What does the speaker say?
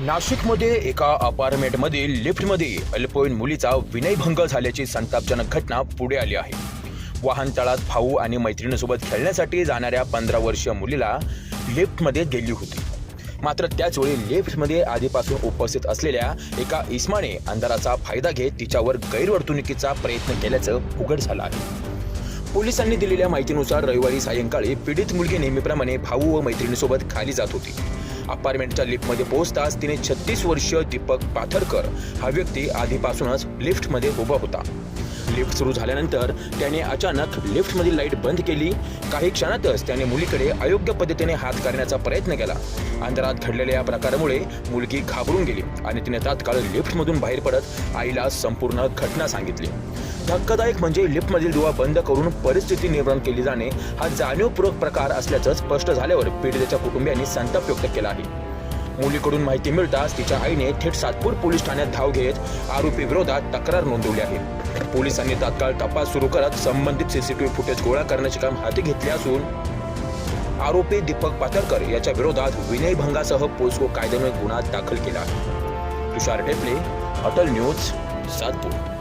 नाशिकमध्ये एका अपार्टमेंटमधील लिफ्टमध्ये अल्पवयीन मुलीचा विनयभंग झाल्याची संतापजनक घटना पुढे आली आहे. वाहनतळात भाऊ आणि मैत्रिणीसोबत खेळण्यासाठी जाणाऱ्या पंधरा वर्षीय मुलीला लिफ्टमध्ये गेली होती. मात्र त्याचवेळी लिफ्टमध्ये आधीपासून उपस्थित असलेल्या एका इस्माने अंधाराचा फायदा घेत तिच्यावर गैरवर्तणुकीचा प्रयत्न केल्याचं उघड झालं आहे. पोलिसांनी दिलेल्या माहितीनुसार रविवारी सायंकाळी पीडित मुलगी नेहमीप्रमाणे भाऊ व मैत्रिणीसोबत खाली जात होती. अपार्टमेंटच्या लिफ्टमध्ये पोहोचताच तिने छत्तीस वर्षीय दीपक पाथरकर हा व्यक्ती आधीपासूनच लिफ्टमध्ये उभा होता. लिफ्ट सुरू झाल्यानंतर त्याने अचानक लिफ्टमधील लाइट बंद केली. काही क्षणातच त्याने मुलीकडे अयोग्य पद्धतीने हात करण्याचा प्रयत्न केला. अंधारात घडलेल्या या प्रकारामुळे मुलगी घाबरून गेली आणि तिने तात्काळ लिफ्टमधून बाहेर पडत आईला संपूर्ण घटना सांगितली. धक्कादायक म्हणजे लिफ्टमधील दुवा बंद करून परिस्थिती निर्माण केली जाणे हा जाणीवपूर्वक प्रकार असल्याचं स्पष्ट झाल्यावर पीडितेच्या कुटुंबियांनी संताप व्यक्त केला आहे. मुलीकडून माहिती मिळताच तिच्या आईने थेट सातपूर पोलीस ठाण्यात धाव घेत आरोपी विरोधात तक्रार नोंदवली आहे. पोलिसांनी तात्काळ तपास सुरू करत संबंधित सीसीटीव्ही फुटेज गोळा करण्याचे काम हाती घेतले असून आरोपी दीपक पाथरकर याच्या विरोधात विनयभंगासह पोस्को कायद्याने गुन्हा दाखल केला तुषार टेपले अटल न्यूज सातपूर.